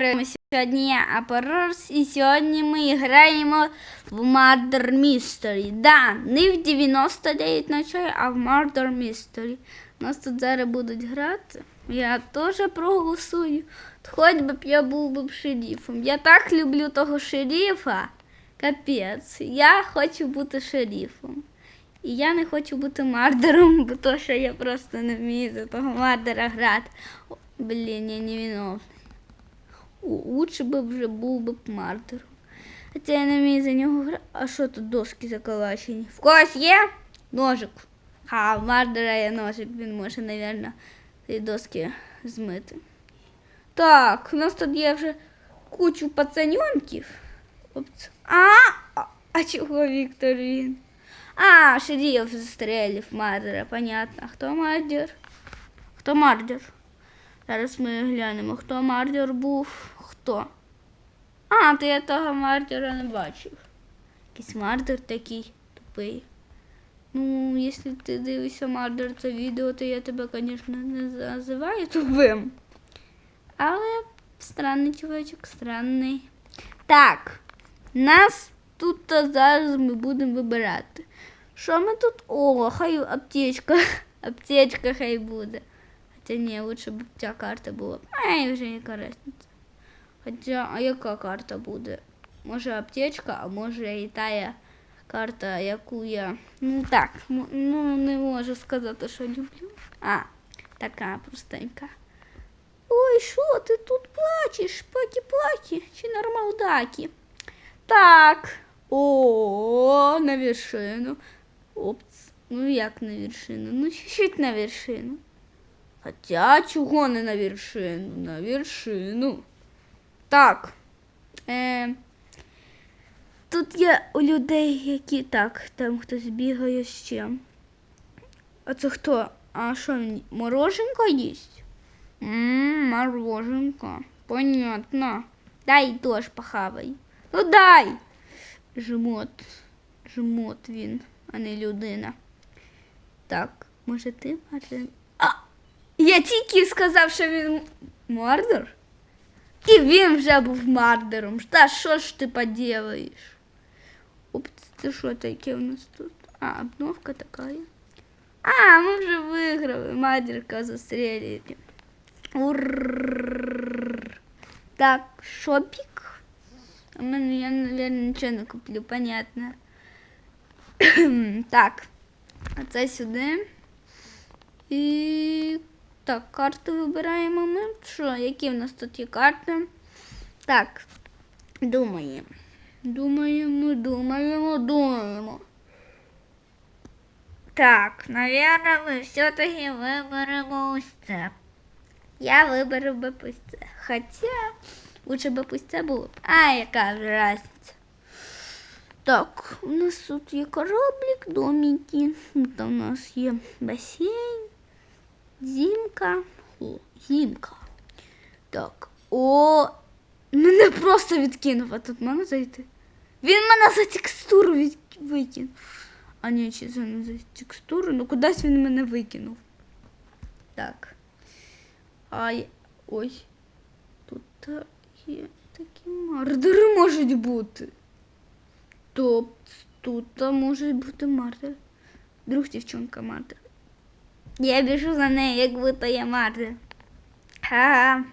Ми сьогодні я Апорорс, і сьогодні ми граємо в Murder Mystery. Да, не в 99 ночей, а в Murder Mystery. Нас тут зараз будуть грати. Я теж проголосую. Хоч би б я був би шерифом. Я так люблю того шерифа. Капець. Я хочу бути шерифом. І я не хочу бути мардером, бо то, що я просто не вмію за того мардера грати. Блін, я невиновний. У- Лучше би вже був би б мардером. Хоча я не вмію за нього грати. А що тут доски заколачені? В когось є ножик? Ха, в мардера є ножик, він може, мабуть, ці доски змити. Так, у нас тут є вже кучу пацаньонків. Опц. А, а, а чого Віктор він? А, шериф застрелив мардера, понятно. Хто мардер? Хто мардер? Зараз ми глянемо, хто мардер був, хто. А, то я того мардера не бачив. Якийсь мардер такий тупий. Ну, якщо ти дивишся мардер це відео, то я тебе, звісно, не називаю тупим. Але странний чоловічок, странний. Так, нас тут то зараз ми будемо вибирати. Що ми тут? О, хай аптечка. Аптечка хай буде. Хоча ні, лучше б ця карта була. Ай, вже яка різниця. Хоча, а яка карта буде? Може аптечка, а може і тая карта, яку я. Ну так, ну не можу сказати, що люблю. А, така простенька. Ой, що ти тут плачеш? Плакі-плакі чи нормалдаки? Так. О, на вершину. Опц. Ну як на вершину? Ну, чуть-чуть на вершину. Хоча чого не на вершину? На вершину. Так. Е, тут є у людей, які так, там хтось бігає з чим. А це хто? А що він? Мороженко їсть? Ммм, мороженко. Понятно. Дай теж похавай. Ну дай. Жмот. Жмот він, а не людина. Так, може ти, Марлен? Я тільки сказав, що він мордор. І він вже був мардером. Та що ж ти поділаєш? Оп, це що таке у нас тут? А, обновка така. А, ми вже виграли. Мардерка застрелили. Урррррр. Так, шопик. А я, наверное, нічого не куплю, понятно. так, а це сюди. І так, карту вибираємо ми. Що, які в нас тут є карти? Так, думаємо. Думаємо, думаємо, думаємо. Так, наверное, ми все-таки виберемо ось це. Я виберу би ось це. Хоча, лучше би ось це було. А, яка вже різниця. Так, у нас тут є кораблик, домики. Тут у нас є басейн. Зімка. О, зімка. Так. О, мене просто відкинув, а тут можна зайти. Він мене за текстуру від... викинув. А ні, чи це не за текстуру, ну кудись він мене викинув. Так. Ай. Ой. Тут є такі мардери можуть бути. Тобто тут може бути мардер. Друг дівчонка мардер. Я біжу за нею, як будто я мардер. Ха.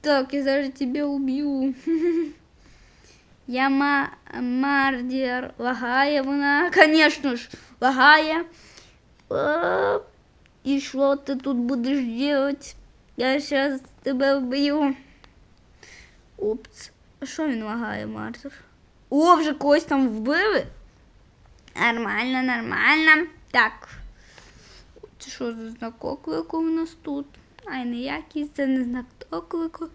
Так, я зараз тебе уб'ю. Я ма мардер. Лагає вона, конечно ж, лагає. Е, І що ти тут будеш делать? Я зараз тебе вб'ю. Опц. А що він лагає, мардер? О, вже когось там вбили? Нормально, нормально. Так. Це що за знак оклику у нас тут? Ай, ніякий, це не знак оклику.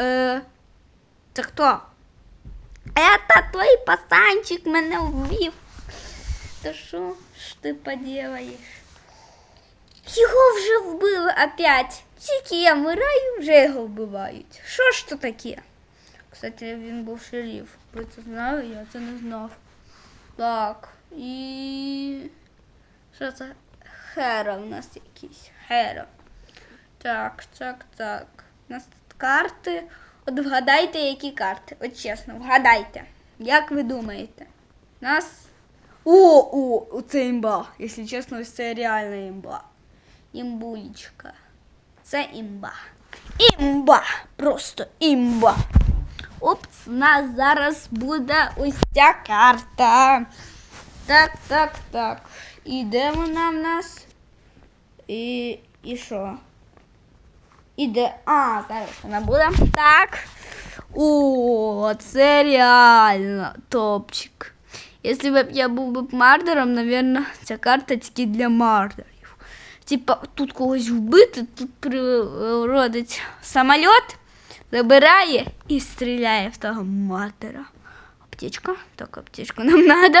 е, це хто? Это твій пасанчик мене вбив. Та що ж ти поділаєш? Його вже вбили опять. Тільки я вмираю, вже його вбивають. Що ж то таке? Кстати, він був шериф. Ви це знали? Я це не знав. Так, і. Що це? Хера у нас якийсь. Хера. Так, так, так. У нас тут карти. От вгадайте, які карти. От чесно, вгадайте. Як ви думаєте? У нас. О, о, це імба. Якщо чесно, ось це реальна імба. Імбулечка. Це імба. Імба! Просто імба. Опс, у нас зараз буде ось ця карта. Так, так, так. І де вона в нас? І, і що? І де? А, зараз вона буде. Так. О, це реально топчик. Якщо б я був би мардером, напевно, ця карта тільки для мардерів. Типа тут когось вбити, тут природить самоліт, забирає і стріляє в того мардера. Аптечка. Так, аптечку нам надо.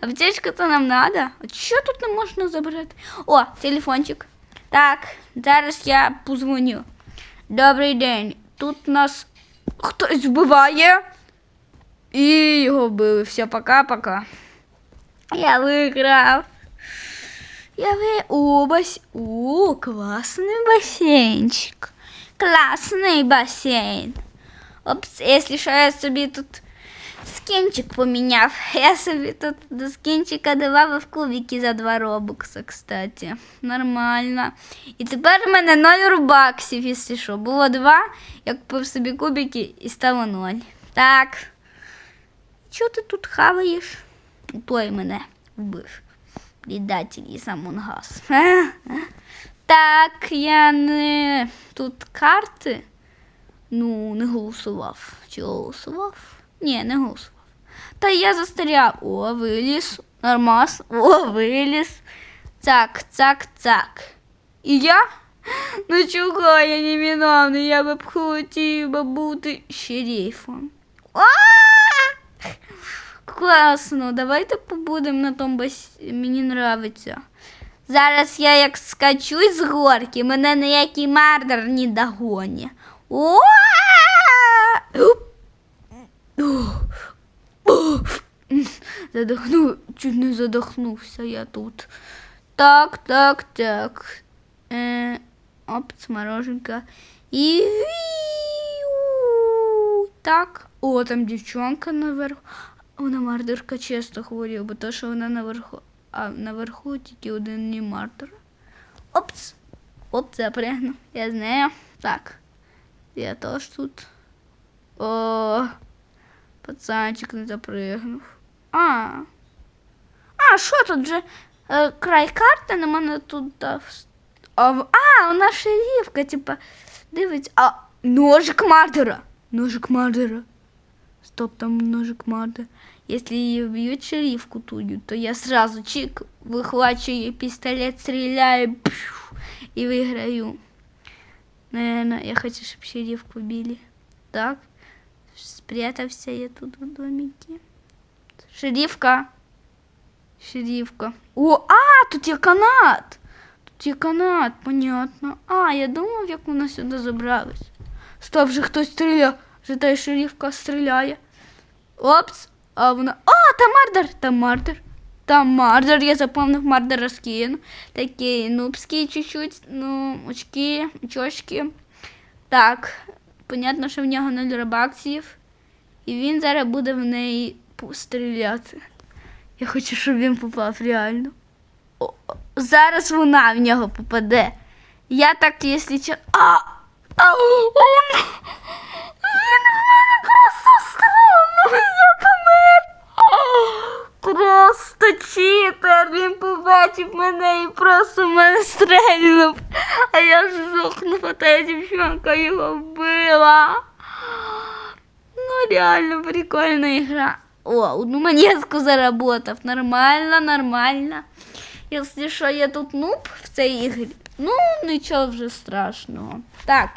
Аптечка то нам надо. А що тут не можна забрати? О, телефончик. Так, зараз я позвоню. Добрий день. Тут нас хтось вбиває. І його вбили. Все, пока-пока. Я виграв. Я ви... О, бас... О, класний басейнчик. Класний басейн. Опс, якщо що, я собі тут скінчик поміняв. Я собі тут до скінчика давав кубики за 2 робокса, кстати. Нормально. І тепер у мене 0 рубаксів, якщо що. Було 2, я купив собі кубики і стало 0. Так. Чого ти тут хаваєш? Той мене вбив. Предатель і самонгаз. Так, я не тут карти. Ну, не голосував. Чи голосував? Ні, не голосував. Та я застряв. О, виліз. Нормас. О, виліз. Цак, цак, цак. І я? Ну чого я не виновний? Я би б хотів би бути шерифом. Класно, давайте побудемо на тому бас... Мені нравиться. Зараз я як скачусь з горки, мене ніякий мардер не догоні. О! Задохну, чуть не задохнувся я тут. Так, так, так. Е, оп, смороженка. І так. О, там дівчонка наверху. Вона мардерка чисто хворіє, бо то, що вона наверху, а наверху тільки один не мардер. Опс. Оп, запрягну. Я знаю. Так. Я теж тут. О, пацанчик не запригнув. А. А, що тут же? Е, край карти на мене тут дав. А, а, вона шерівка, типа, дивиться. А, ножик мардера. Ножик мардера. Стоп, там ножик мардера. Если ее бьет шерифку тую, то я сразу чик, выхвачиваю пистолет, стреляю пшу, и выиграю. Наверное, я хочу, чтобы шерифку били. Так, спрятался я тут в домике. Шерифка. Шерифка. О, а, тут є канат. Тут є канат, понятно. А, я думав, як вона сюди забралась. Стоп, вже хтось стріляє. Вже та й шерифка стріляє. Опс, а вона. А, там мардер! Там мардер. Там мардер, я запомнив мардера скін. Такий нубський чуть-чуть, ну, очки, очочки. Так, понятно, що в нього 0 рабаксів. І він зараз буде в неї пу- стріляти. Я хочу, щоб він попав реально. О, зараз вона в нього попаде. Я так, якщо чесно. А! А! Он! Він в мене просто стрельнув, я помер. Просто читер. Він побачив мене і просто мене стрельнув. А я здохнув, а та дівчинка його вбила. Ну, реально прикольная игра. О, одну монетку заработав. Нормально, нормально. Якщо що, я тут нуб в цій ігрі. Ну, нічого вже страшного. Так.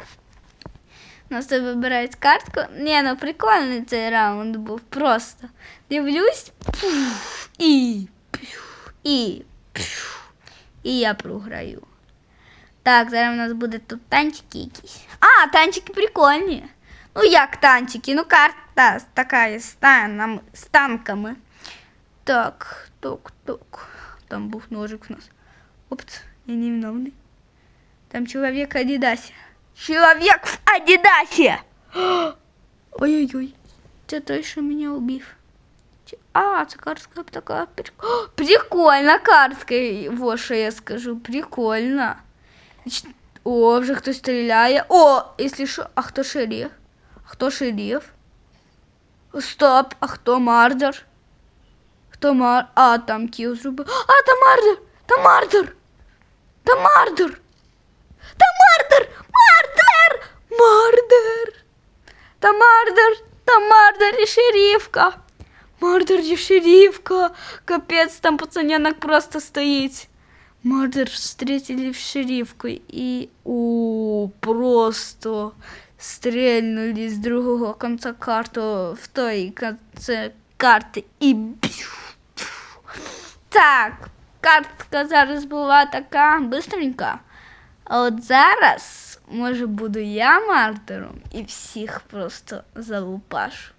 У нас тут вибирають картку. Ні, ну прикольний цей раунд був. Просто. Дивлюсь. пуф, І. пф, І. пф, І я програю. Так, зараз у нас буде тут танчики якісь. А, танчики прикольні. Ну як танчики? Ну карта така з, танам, з танками. Так, так, так. Там був ножик у нас. Опц, я не виновний. Там чоловік в Адідасе. Чоловік в Адідасе! Ой-ой-ой. Це той, що мене убив. Чи- А, це картка така. прик- О, Прикольна картка. Вот що я скажу. Прикольно. Значить, О, вже хтось стріляє. О, якщо що, а хто шериф? А хто шериф? Стоп, а хто мардер? Хто мар... А, там кіл зробив. А, там мардер! Там мардер! Там мардер! Там мардер! Мардер! Мардер! Там мардер! Там мардер і шерифка! Мардер і шерифка! Капець, там пацаненок просто стоїть. Мардер встретили в шерифку и у просто стрельнули с другого конца карты в той конце карти і. Так, картка зараз була така бистренька. А от зараз, може, буду я мардером і всіх просто залупашу.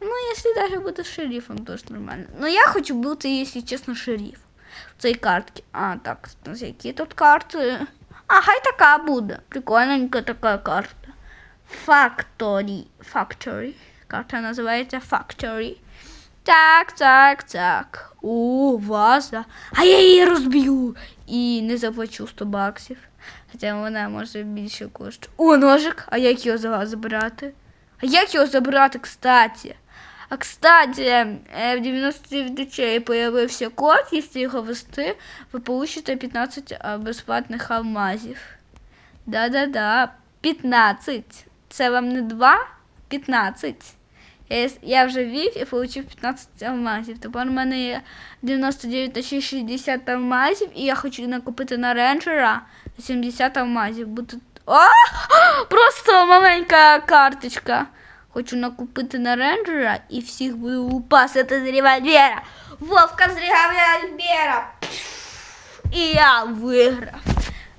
Ну, якщо даже буду шерифом, то ж нормально. Ну, я хочу бути, якщо чесно, шериф в цій картці. А, так, які тут карти? А, хай така буде. Прикольненька така карта. Factory. Factory. Карта називається Factory. Так, так, так. О, ваза. А я її розб'ю. І не заплачу 100 баксів. Хоча вона може більше коштує. О, ножик. А як його за- забрати? А як його забрати, кстати? А кстати, е, в 99 дочей появився код, якщо його ввести, ви получите 15 безплатних алмазів. Да-да-да, 15. Це вам не 2? 15. Я, с- я вже ввів і отримав 15 алмазів. Тепер у мене є 99 точніше 60 алмазів, і я хочу накупити на рейнджера 70 алмазів. Бо тут... О! Просто маленька карточка. Хочу накупити на рейнджера і всіх буду лупасити з револьвера. Вовка з револьвера. І я виграв.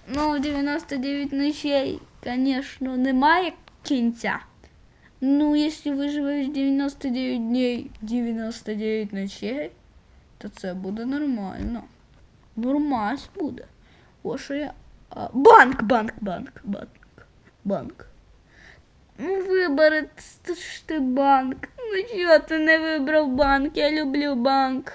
Ну, 99 ночей, звісно, немає кінця. Ну, якщо виживеш 99 дней, 99 ночей, то це буде нормально. Нормась буде. О, що я. А, банк, банк, банк, банк, банк. Ну, вибери т- ж ти банк. Ну чого ти не вибрав банк? Я люблю банк.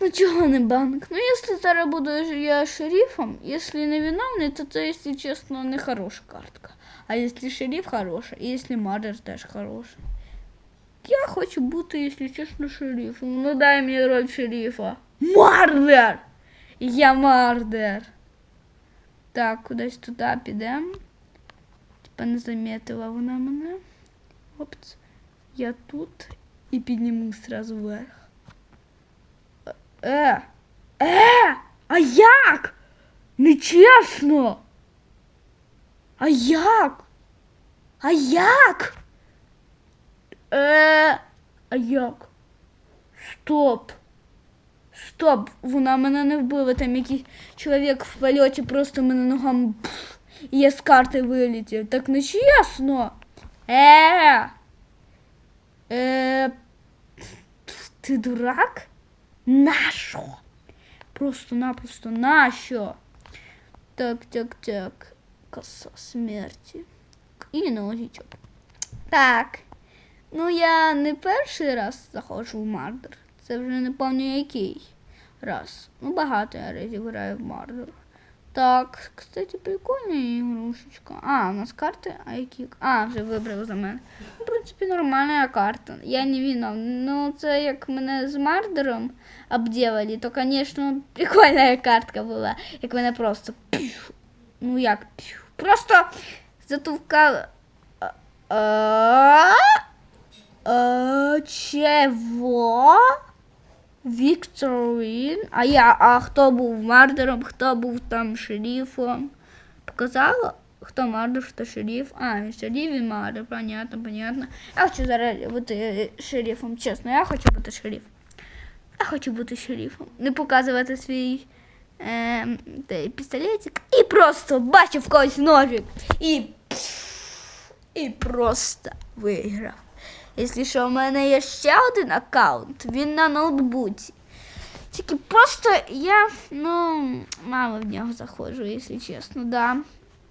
Ну чого не банк? Ну, якщо зараз буду я шерифом, якщо не виновний, то це, якщо чесно, не хороша картка. А якщо шериф хороша, і якщо мардер теж хороша. Я хочу бути, якщо чесно, шерифом. Ну дай мені роль шерифа. Мардер! Я мардер. Так, кудись туди підемо. Типа не замітила вона мене. Опц. Я тут і підніму сразу вверх. Е. Е! А як? Нечесно. А як? А як? Е, а як? Стоп. Стоп, вона мене не вбила. Там якийсь чоловік в польоті просто мене ногами пф, і я з карти вилетів. Так не чесно. Е. Е. Ти дурак? Нащо? Просто-напросто нащо? Так, так, так. Коса смерті. І ножичок. Так. Ну, я не перший раз заходжу в Мардер. Це вже не пам'ятаю який раз. Ну, багато я разів граю в Мардер. Так, кстати, прикольна ігрушечка. А, у нас карти, а які? А, вже вибрав за мене. В принципі, нормальна карта. Я не виновна. Ну, це як мене з Мардером обділили, то, звісно, прикольна картка була. Як мене просто. Ну як? Просто затовкали. А, а, а. Вікторін. А я, а хто був мардером, хто був там шерифом? Показала? Хто мардер, хто шериф? А, шериф і мардер, понятно, понятно. Я хочу зараз бути шерифом, чесно, я хочу бути шерифом. Я хочу бути шерифом. Не показувати свій е, пістолетик. І просто бачив когось ножик. І, і просто виграв. Якщо що, в мене є ще один аккаунт, він на ноутбуці. Тільки просто я, ну, мало в нього заходжу, якщо чесно, да.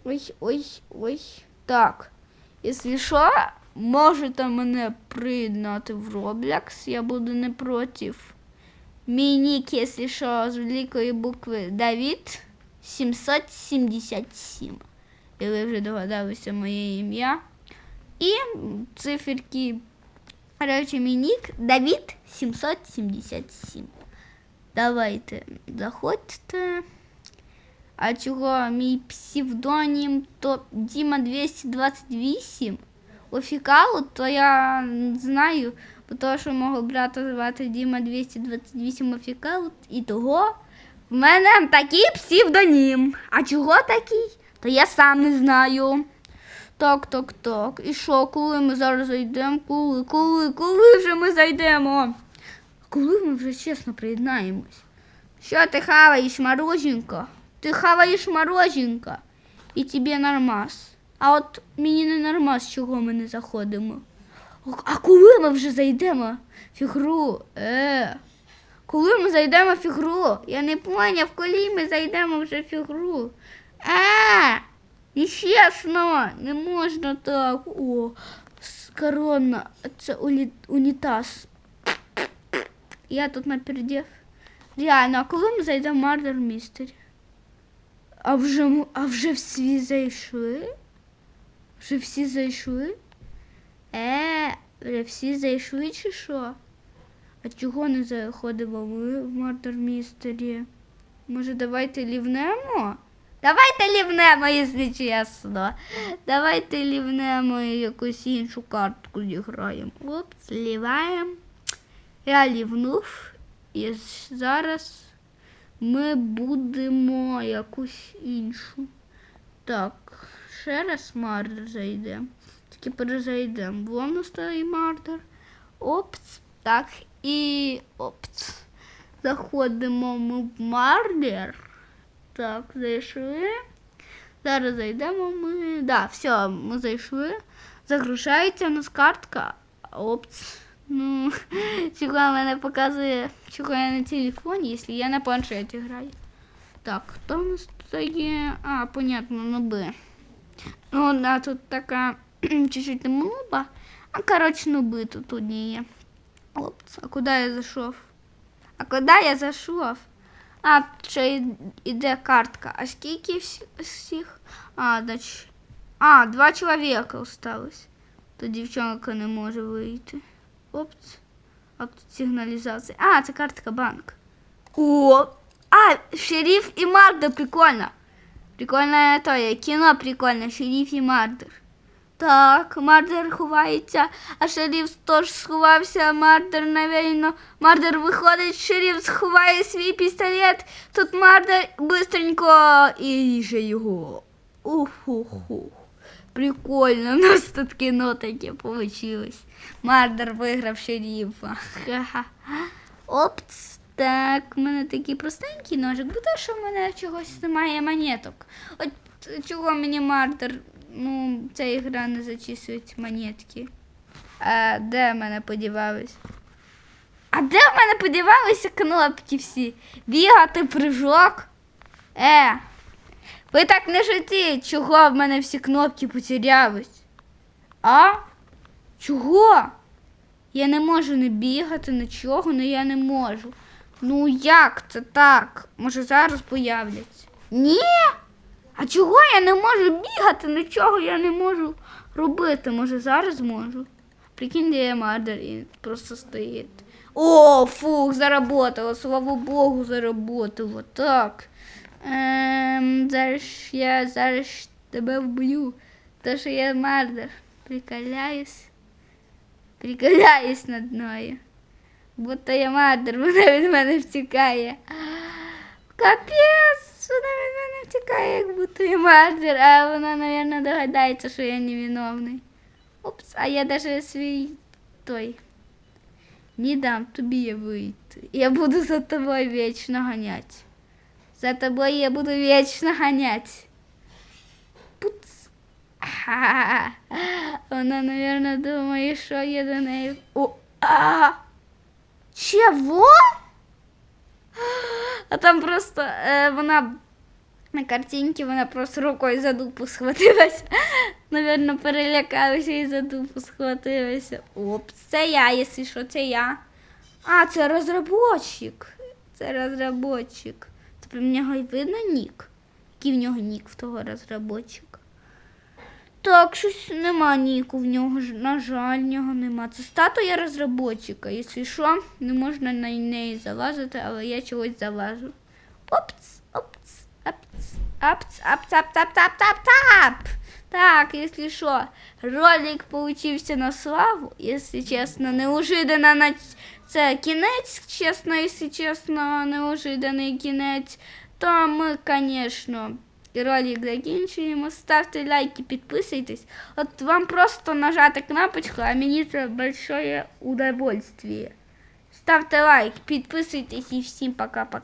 Ой, ой, ой. Так. Якщо що, можете мене приєднати в Roblox, я буду не проти. Мій нік, якщо що, з великої букви Давід 777. І ви вже догадалися моє ім'я. І циферки. Короче, мій Давід 777. Давайте, заходьте. А чого мій псевдонім то Діма 228? Офікалу, то я знаю, того, що мого брата звати Діма 228 офікалу, і того в мене такий псевдонім. А чого такий? То я сам не знаю. Так, так, так. І що, коли ми зараз зайдемо? Коли, коли, коли вже ми зайдемо? Коли ми вже чесно приєднаємось? Що ти хаваєш, мороженка? Ти хаваєш мороженка. І тобі нормас. А от мені не нормас, чого ми не заходимо. А коли ми вже зайдемо в ігру? Е. Коли ми зайдемо в ігру? Я не поняв, коли ми зайдемо вже в ігру. Е. І чесно, не можна так. О, корона, це унітаз. Я тут напердів. Реально, а коли ми зайдемо в Murder Mystery? А вже, а вже всі зайшли? Вже всі зайшли? Е, вже всі зайшли чи що? А чого не заходимо ми в Murder Mystery? Може, давайте лівнемо? Давайте лівнемо, якщо чесно. Давайте лівнемо і якусь іншу картку зіграємо. Оп, зліваємо. Я лівнув. І зараз ми будемо якусь іншу. Так, ще раз мардер зайдемо. Тільки перезайдемо. Вон стоїть мардер. Опц. Так, і опц. Заходимо ми в мардер. Так, зайшли. Зараз зайдемо ми. Да, все, ми зайшли. Загружається у нас картка. Опц. Ну, чого мене показує, чого я на телефоні, якщо я на планшеті граю. Так, хто у нас тут є? А, понятно, нуби. Ну, да, тут така чуть-чуть не нуба. А, коротше, нуби тут одні є. Опц, а куди я зайшов? А куди я зайшов? А, ще й- іде картка. А скільки всі- всіх? А, доч... а, два чоловіка осталось. То дівчинка не може вийти. Опц. А тут сигналізація. А, це картка банк. О! А, шериф і Мардер, прикольно. Прикольне то є. Кіно прикольне, шериф і Мардер. Так, Мардер ховається, а шериф теж сховався, Мардер, навірно. Мардер виходить, шериф сховає свій пістолет. Тут Мардер бистренько і ріже його. Ух-ух-ух. Прикольно, у нас тут кіно таке получилось. Мардер виграв шерифа. Ха-ха. Опц. Так, у мене такий простенький ножик, бо то, що в мене чогось немає монеток. От чого мені Мардер, ну, ця ігра не зачисують монетки. А де в мене подівались? А де в мене подівалися кнопки всі? Бігати, прыжок? Е, ви так не шутіть, чого в мене всі кнопки потерялись? А? Чого? Я не можу не бігати, нічого, але я не можу. Ну як це так? Може зараз появляться? Ні. А чого я не можу бігати? Нічого я не можу робити. Може зараз можу. Прикинь, де я мардер і просто стоїть. О, фух, заработало, слава Богу, заработало. Так. Ем, зараз я зараз тебе вб'ю. То що я мардер. Приколяюсь. Приколяюсь над мною. Будто я мардер, вона від мене втікає. Капець, вона від мене втікає, як будто я мардер, а вона, мабуть, догадається, що я невиновний. Опс, а я даже свій той. Не дам тобі вийти. Я буду за тобою вічно ганять. За тобою я буду вічно ганять. Пуц. Вона, мабуть, думає, що я до неї. О, а! Чего? А там просто е, вона на картинці вона просто рукою за дупу схватилася. Навірно, перелякалася і за дупу схватилася. Опс, це я, якщо що, це я. А, це розробочик. Це розробочик. Тобто в нього й видно нік. Який в нього нік в того розробочика. Так, щось нема ніку в нього, на жаль, нього нема. Це статуя розробочика. Якщо що, не можна на неї залазити, але я чогось залажу. Опц, опц, апц, апц, апц, апц, апц, апц, апц, апц. Так, якщо що, ролик получився на славу, якщо чесно, неожиданно на це кінець, чесно, якщо чесно, неожиданий кінець, то ми, звісно, ролик закінчуємо. Ставте лайки, підписуйтесь. От вам просто нажати кнопочку, а мені це большое удовольствие. Ставте лайк, підписуйтесь і всім пока-пока.